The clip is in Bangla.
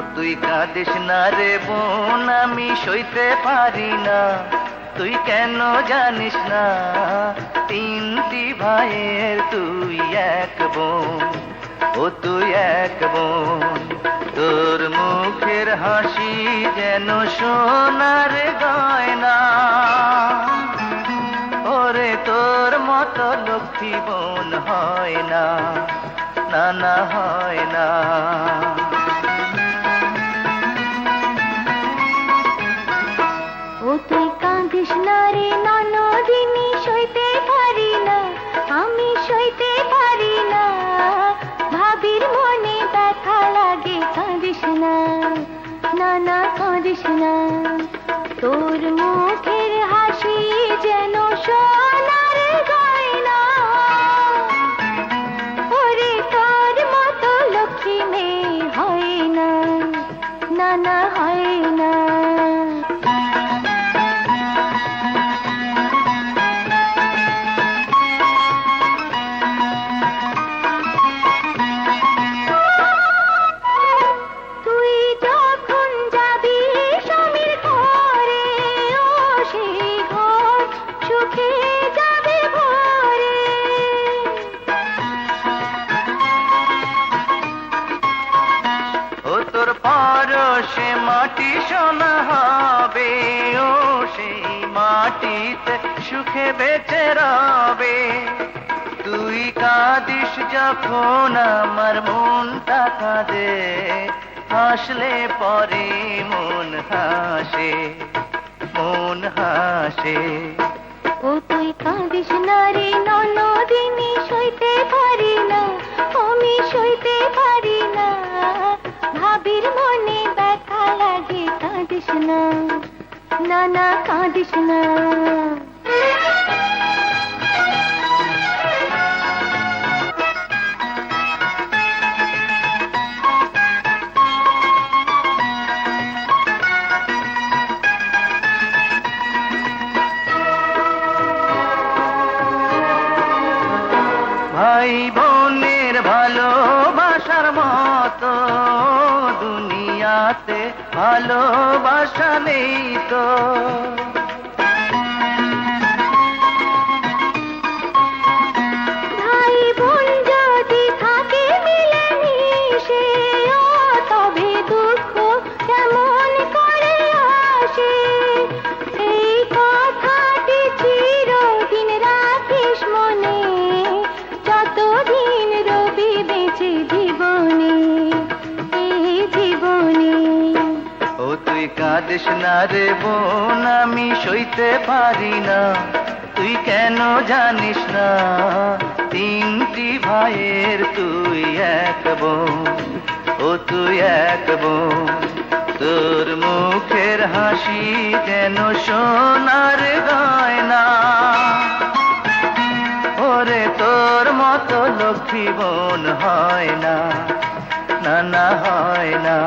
কাঁদিস না রে বোন, আমি সইতে পারি না। তুই কেন জানিস না, তিনটি ভাইয়ের তুই এক বোন, ও তুই এক বোন। তোর মুখের হাসি যেন সোনার গয়না। ওরে তোর মতো লক্ষ্মী বোন হয় না না না, হয় না। না কাঁদিস না। তোর মুখের হাসি যেন সোনার পরশে মাটি সোনা হবে, ও সেই মাটিতে সুখে বেঁচে রবে। তুই কাঁদিস যখন আমার মনটা কাঁদে, হাসলে পরে মন হাসে মন হাসে। ও তুই কাঁদিস না রে ননদিনী সইতে পারি না, আমি সইতে পারি লাগে কাঁদিস না না। ভাই বোনের ভালোবাসার মতো দুনিয়াতে ভালোবাসা নেই তো। কাঁদিস না রে বোন, আমি সইতে পারি না। তুই কেন জানিস না, তিনটি ভাইয়ের তুই এক বোন, ও তুই এক বোন। তোর মুখের হাসি যেন সোনার গয়না। ওরে তোর মতো লক্ষ্মী বোন হয় না না না, হয় না।